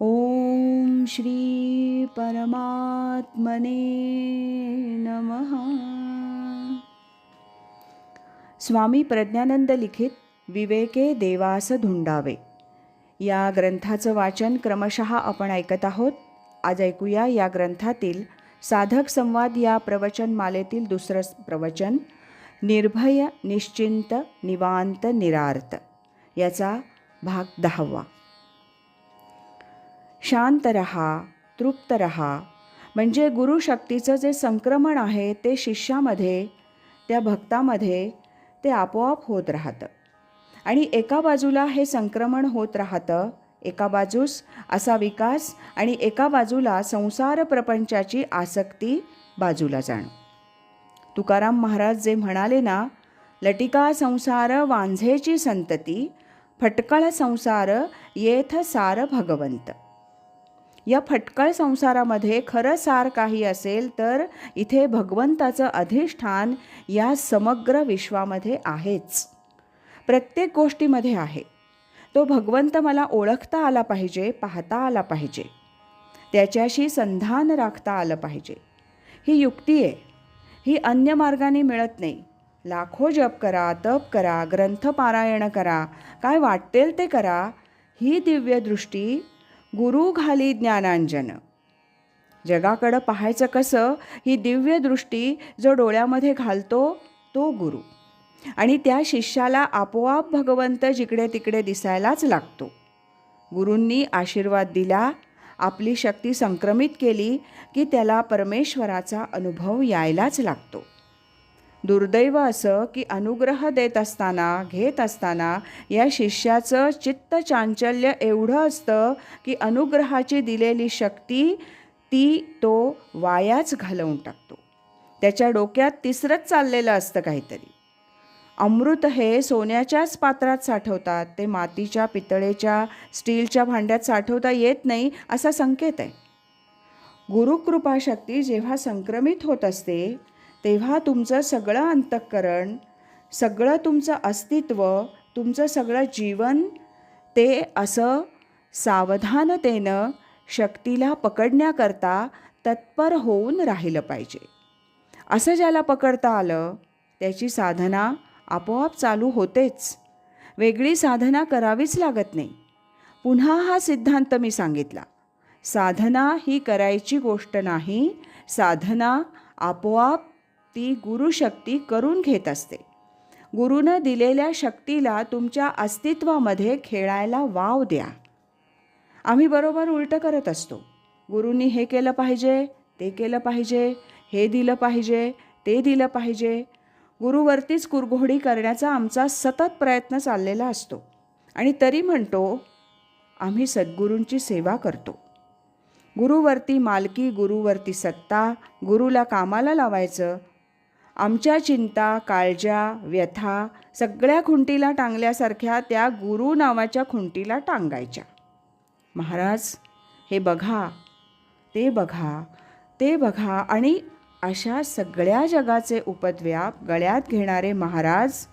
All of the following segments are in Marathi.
ॐ श्री परमात्मने नमः। स्वामी प्रज्ञानंद लिखित विवेके देवास धुंडावे। या ग्रंथाचं वाचन क्रमशः आपण ऐकत आहोत. आज ऐकूया या ग्रंथातील साधक संवाद या प्रवचन मालेतील दुसरं प्रवचन निर्भय निश्चिंत निवांत निरार्त. याचा भाग दहावा. शांत रहा तृप्त रहा म्हणजे गुरुशक्तीचं जे संक्रमण आहे ते शिष्यामध्ये त्या भक्तामध्ये ते आपोआप होत राहतं. आणि एका बाजूला हे संक्रमण होत राहतं एका बाजूस असा विकास आणि एका बाजूला संसार प्रपंचाची आसक्ती बाजूला जाणं. तुकाराम महाराज जे म्हणाले ना लटिका संसार वांझेची संतती फटकळ संसार येथ सार भगवंत. या फटकळ संसारामध्ये खरं सार काही असेल तर इथे भगवंताचं अधिष्ठान या समग्र विश्वामध्ये आहेच. प्रत्येक गोष्टीमध्ये आहे. तो भगवंत मला ओळखता आला पाहिजे पाहता आला पाहिजे. त्याच्याशी संधान राखता आलं पाहिजे. ही युक्ती आहे. ही अन्य मार्गाने मिळत नाही. लाखो जप करा तप करा ग्रंथ पारायण करा. काय वाटेल ते करा. ही दिव्य दृष्टी गुरु घाली ज्ञानांजन. जगाकडं पाहायचं कसं ही दिव्य दृष्टी जो डोळ्यामध्ये घालतो तो गुरु. आणि त्या शिष्याला आपोआप भगवंत जिकडे तिकडे दिसायलाच लागतो. गुरूंनी आशीर्वाद दिला आपली शक्ती संक्रमित केली की त्याला परमेश्वराचा अनुभव यायलाच लागतो. दुर्दैव असं की अनुग्रह देत असताना घेत असताना या शिष्याचं चित्त चांचल्य एवढं असतं की अनुग्रहाची दिलेली शक्ती ती तो वायाच घालवून टाकतो. त्याच्या डोक्यात तिसरंच चाललेलं असतं काहीतरी. अमृत हे सोन्याच्याच पात्रात साठवतात ते मातीच्या पितळेच्या स्टीलच्या भांड्यात साठवता येत नाही असा संकेत आहे. गुरुकृपाशक्ती जेव्हा संक्रमित होत असते तेव्हा तुमचं सगळं अंतःकरण सगळं तुमचं अस्तित्व तुमचं सगळं जीवन ते असं सावधानतेनं शक्तीला पकडण्याकरता तत्पर होऊन राहिलं पाहिजे. असं ज्याला पकडता आलं त्याची साधना आपोआप चालू होतेच. वेगळी साधना करावीच लागत नाही. पुन्हा हा सिद्धांत मी सांगितला. साधना ही करायची गोष्ट नाही साधना आपोआप ती गुरुशक्ती करून घेत असते. गुरुनं दिलेल्या शक्तीला तुमच्या अस्तित्वामध्ये खेळायला वाव द्या. आम्ही बरोबर उलटं करत असतो. गुरूंनी हे केलं पाहिजे ते केलं पाहिजे हे दिलं पाहिजे ते दिलं पाहिजे. गुरुवरतीच कुरघोडी करण्याचा आमचा सतत प्रयत्न चाललेला असतो. आणि तरी म्हणतो आम्ही सद्गुरूंची सेवा करतो. गुरुवरती मालकी गुरुवरती सत्ता गुरुला कामाला लावायचं आमच्या चिंता काळज्या व्यथा सगळ्या खुंटीला टांगल्यासारख्या त्या गुरु नावाच्या खुंटीला टांगायच्या. महाराज हे बघा ते बघा ते बघा आणि अशा सगळ्या जगाचे उपद्व्याप गळ्यात घेणारे महाराज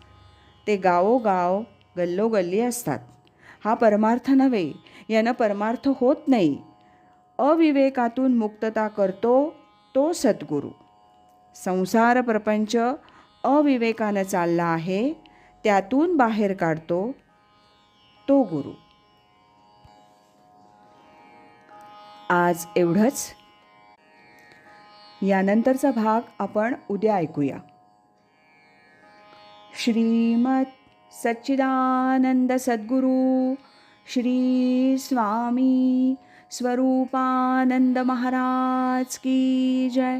ते गावोगाव गल्लोगल्ली असतात. हा परमार्थ नव्हे यानं परमार्थ होत नाही. अविवेकातून मुक्तता करतो तो सद्गुरू. संसार प्रपंच अविवेकानं चालला आहे त्यातून बाहेर काढतो तो गुरु. आज एवढंच. यानंतरचा भाग आपण उद्या ऐकूया. श्रीमत सच्चिदानंद सद्गुरू श्री स्वामी स्वरूपानंद महाराज की जय.